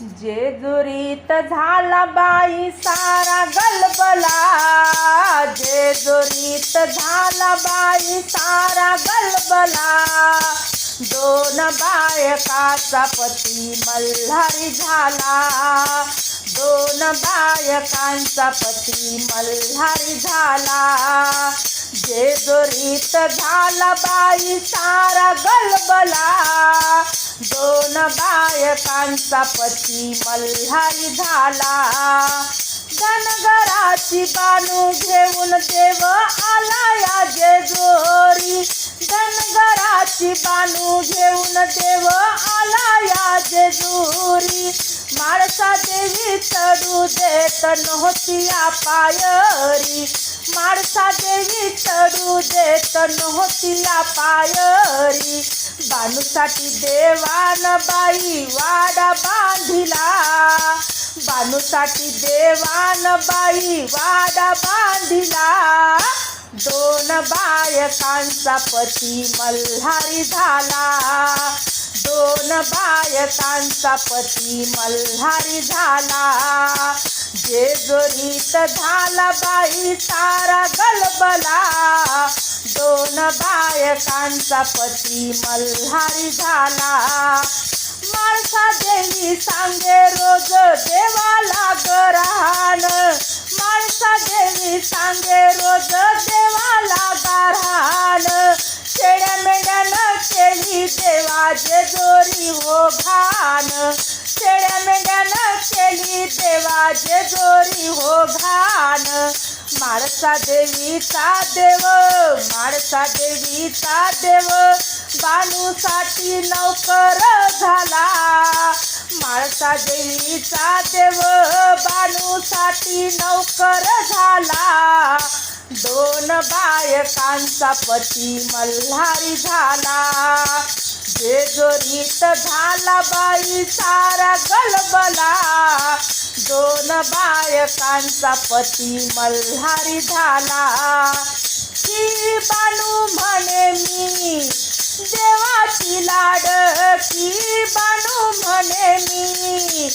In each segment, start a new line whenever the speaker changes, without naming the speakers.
जेजुरीत झाला बाई सारा गलबला. जेजुरीत झाला बाई सारा गलबला. दोन बायकाचा पती मल्हारी झाला. दोन बायकांचा पती मल्हारी झाला. जेजुरीत झाला बाई सारा नायकांचा पती मल्हारी झाला. धनगराची बानू घेऊन देव आला या जेजोरी. धनगराची बानू घेऊन देव आला या जेजुरी. माळसा देवी चढू देत नव्हती या पायरी. माळसा देवी चढू देत नव्हती या पायरी. बानूसाठी देवान बाई वाडा बांधिला. बानूसाठी देवान बाई वाडा बांधिला. दोन बायकांचा पती मल्हारी झाला. दोन बायकांचा पती मल्हारी झाला. जेजुरीत झाला बाई सारा गलबला. दोन बायकांचा पती मल्हारी झाला. माळसा देवी सांगे रोज देवाला गरहान. माळसा देवी सांगे रोज देवाला गारहान. शेड्या मेंढ्यानं केली देवा जेजोरी हो घाण. शेड्या मेंढ्यानं केली देवा जेजोरी हो घाण. माळसा देवीचा देव माळसा देवीचा देव बानूसाठी नौकर झाला. माळसा देवीचा देव बानूसाठी नौकर झाला. दोन बायकांचा पती मल्हारी झाला. जेजोरीत झाला बाई सारा गलबला दोन बायकांचा पती मल्हारी झाला. ही बानू म्हणे मी देवाची लाडकी बानू म्हणे मी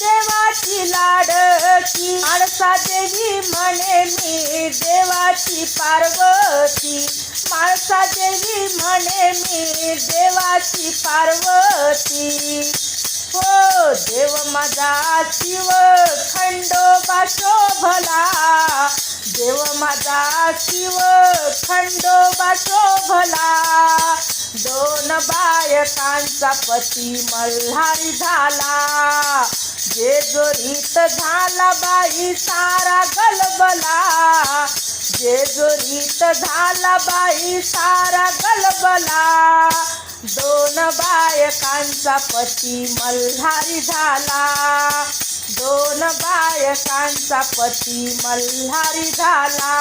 देवाची लाडकी माणसा देवी म्हणे मी देवाची पार्वती. माणसा देवी म्हणे मी देवाची पार्वती. माझा शिव खंडोबा शोभला देव माझा शिव खंडोबा शोभला दोन बायकांचा पती मल्हारी झाला. जेजुरीत झाला बाई सारा गलबला. जेजुरीत झाला बाई सारा गलबला. बायकांचा पती मल्हारी झाला. दोन बायकांचा पती मल्हारी झाला.